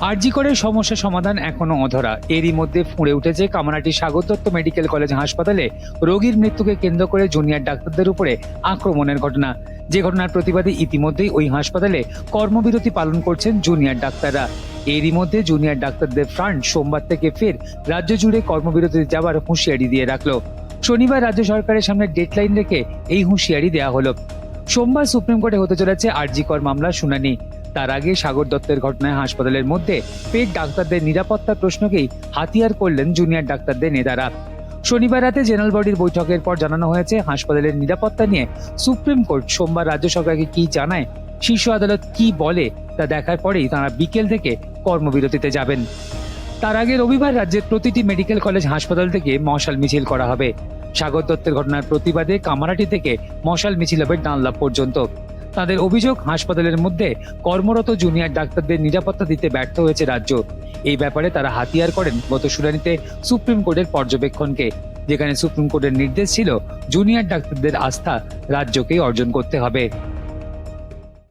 আরজিকরের সমস্যা সমাধান এখনও অধরা। এরই মধ্যে ফুঁড়ে উঠেছে কামানাটি সাগর দত্ত মেডিকেল কলেজ হাসপাতালে রোগীর মৃত্যুকে কেন্দ্র করে জুনিয়র ডাক্তারদের উপরে আক্রমণের ঘটনা। যে ঘটনার প্রতিবাদে ইতিমধ্যেই ওই হাসপাতালে কর্মবিরতি পালন করছেন জুনিয়র ডাক্তাররা। এরই মধ্যে জুনিয়র ডাক্তারদের ফ্রান্ট সোমবার থেকে ফের রাজ্য জুড়ে কর্মবিরতিতে যাওয়ার হুঁশিয়ারি দিয়ে রাখল। শনিবার রাজ্য সরকারের সামনে ডেডলাইন রেখে এই হুঁশিয়ারি দেওয়া হলো। সোমবার সুপ্রিম কোর্টে হতে চলেছে আরজিকর মামলার শুনানি। তার আগে সাগর দত্তের ঘটনায় হাসপাতালের মধ্যে পেট ডাক্তারদের নিরাপত্তার প্রশ্নকেই হাতিয়ার করলেন জুনিয়র ডাক্তারদের নেতারা। শনিবার রাতে জেনারেল বডির বৈঠকের পর জানানো হয়েছে, হাসপাতালের নিরাপত্তা নিয়ে সুপ্রিম কোর্ট সোমবার রাজ্য সরকারকে কি জানায়, শীর্ষ আদালত কি বলে, তা দেখার পরেই তারা বিকেল থেকে কর্মবিরতিতে যাবেন। তার আগে রবিবার রাজ্যের প্রতিটি মেডিকেল কলেজ হাসপাতাল থেকে মশাল মিছিল করা হবে। সাগর দত্তের ঘটনার প্রতিবাদে কামারাটি থেকে মশাল মিছিল হবে ডানলাভ পর্যন্ত। তাদের অভিযোগ, হাসপাতালের মধ্যে কর্মরত জুনিয়র ডাক্তারদের নিরাপত্তা দিতে ব্যর্থ হয়েছে রাজ্য। এই ব্যাপারে তারা হাতিয়ার করেন গত শুনানিতে সুপ্রিম কোর্টের পর্যবেক্ষণকে। যেখানে সুপ্রিম কোর্টের নির্দেশ ছিল, জুনিয়র ডাক্তারদের আস্থা রাজ্যকেই অর্জন করতে হবে।